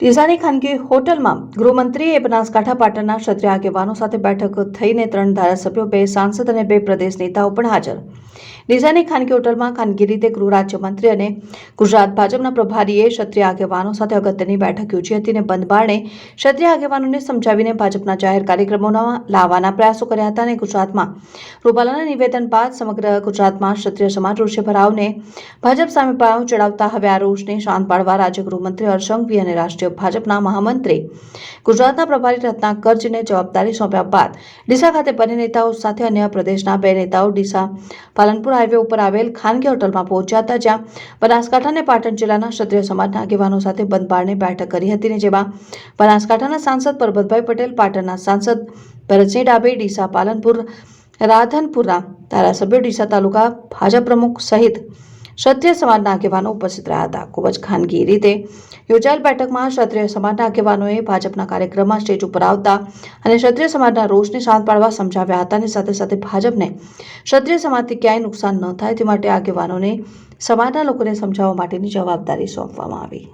ડીસાની ખાનગી હોટલમાં ગૃહમંત્રીએ બનાસકાંઠા પાટણના ક્ષત્રિય આગેવાનો સાથે બેઠક થઈને ત્રણ ધારાસભ્યો, બે સાંસદ અને બે પ્રદેશ નેતાઓ પણ હાજર. ડીસાની ખાનગી હોટલમાં ખાનગી રીતે ગૃહ રાજ્યમંત્રી અને ગુજરાત ભાજપના પ્રભારીએ ક્ષત્રિય આગેવાનો સાથે અગત્યની બેઠક યોજી હતી અને બંધબારણે ક્ષત્રિય આગેવાનોને સમજાવીને ભાજપના જાહેર કાર્યક્રમોના લાવવાના પ્રયાસો કર્યા હતા અને ગુજરાતમાં રૂપાલાના નિવેદન બાદ સમગ્ર ગુજરાતમાં ક્ષત્રિય સમાજ રોષે ભરાવને ભાજપ સામે પાયો ચડાવતા હવે આ રોષને શાંત પાડવા રાજ્ય ગૃહમંત્રી હર્ષંગવી અને રાષ્ટ્રીય ભાજપના મહામંત્રી. ગુજરાતના પ્રભારી રત્નાકરજીને જવાબદારી સોંપ્યા બાદ ડીસા ખાતે બંને નેતાઓ સાથે અન્ય પ્રદેશના બે નેતાઓ ડીસા પાલનપુર હાઈવે ઉપર આવેલ ખાનગી હોટલમાં પહોંચ્યા હતા, જ્યાં બનાસકાંઠા અને પાટણ જિલ્લાના ક્ષત્રિય સમાજના આગેવાનો સાથે બંધ બેઠક કરી હતી ને જેમાં બનાસકાંઠાના સાંસદ પરબતભાઈ પટેલ, પાટણના સાંસદ ભરતસિંહ ડાભી, ડીસા પાલનપુર રાધનપુરના ધારાસભ્યો, ડીસા તાલુકા ભાજપ પ્રમુખ સહિત ક્ષત્રિય સમાજના આગેવાનો ઉપસ્થિત રહ્યા હતા. ખૂબ જ ખાનગી રીતે યોજાયેલ બેઠકમાં ક્ષત્રિય સમાજના આગેવાનોએ ભાજપના કાર્યક્રમમાં સ્ટેજ ઉપર આવતા અને ક્ષત્રિય સમાજના રોષને શાંત પાડવા સમજાવ્યા હતા અને સાથે સાથે ભાજપને ક્ષત્રિય સમાજથી ક્યાંય નુકસાન ન થાય તે માટે આગેવાનોને સમાજના લોકોને સમજાવવા માટેની જવાબદારી સોંપવામાં આવી.